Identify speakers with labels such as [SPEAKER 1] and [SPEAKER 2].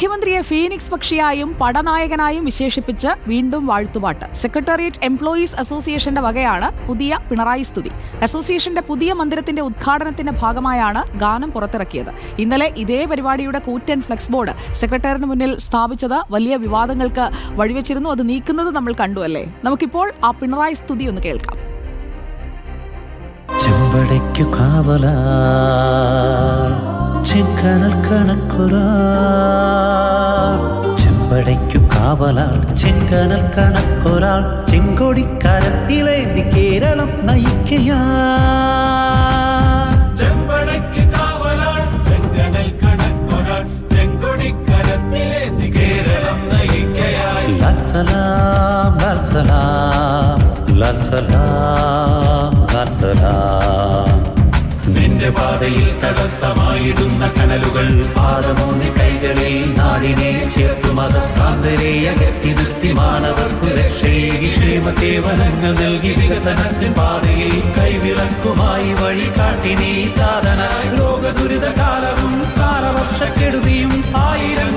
[SPEAKER 1] മുഖ്യമന്ത്രിയെ ഫീനിക്സ് പക്ഷിയായും പടനായകനായും വിശേഷിപ്പിച്ച് വീണ്ടും വാഴ്ത്തുപാട്ട്. Secretariat employees അസോസിയേഷന്റെ വകയാണ് പുതിയ പിണറായി സ്തുതി. അസോസിയേഷന്റെ പുതിയ മന്ദിരത്തിന്റെ ഉദ്ഘാടനത്തിന്റെ ഭാഗമായാണ് ഗാനം പുറത്തിറക്കിയത്. ഇന്നലെ ഇതേ പരിപാടിയുടെ കൂറ്റൻ ഫ്ലെക്സ് ബോർഡ് സെക്രട്ടേറിയറ്റിന് മുന്നിൽ സ്ഥാപിച്ചത് വലിയ വിവാദങ്ങൾക്ക് വഴിവെച്ചിരുന്നു. അത് നീക്കുന്നത് നമ്മൾ കണ്ടു അല്ലേ? നമുക്കിപ്പോൾ ആ പിണറായി സ്തുതി ഒന്ന് കേൾക്കാം.
[SPEAKER 2] ചെമ്പടയ്ക്കു കാവല ചെങ്കനൽ കണക്കുറ. ചെമ്പടയ്ക്കു കാവലാൾ ചെങ്കനൽ കണക്കൊരാൾ ചെങ്കൊടിക്കരത്തിലേന്തി കേരളം നയിക്കയാ സലാം സലാം സലാം സലാം.
[SPEAKER 3] നിന്റെ പാതയിൽ തടസ്സമായിടുന്ന കനലുകൾ
[SPEAKER 2] നാടിനെ ചേർത്തു മതഭ്രാന്തരെ അകറ്റി നിർത്തി മാനവർക്കു രക്ഷയേകി ക്ഷേമ സേവനങ്ങൾ നൽകി വികസനത്തിൻ പാതയിൽ കൈവിളക്കുമായി വഴി കാട്ടി നീ താതനായി ലോക ദുരിത കാലവും കാലവർഷക്കെടുതിയും ആയിരങ്ങൾ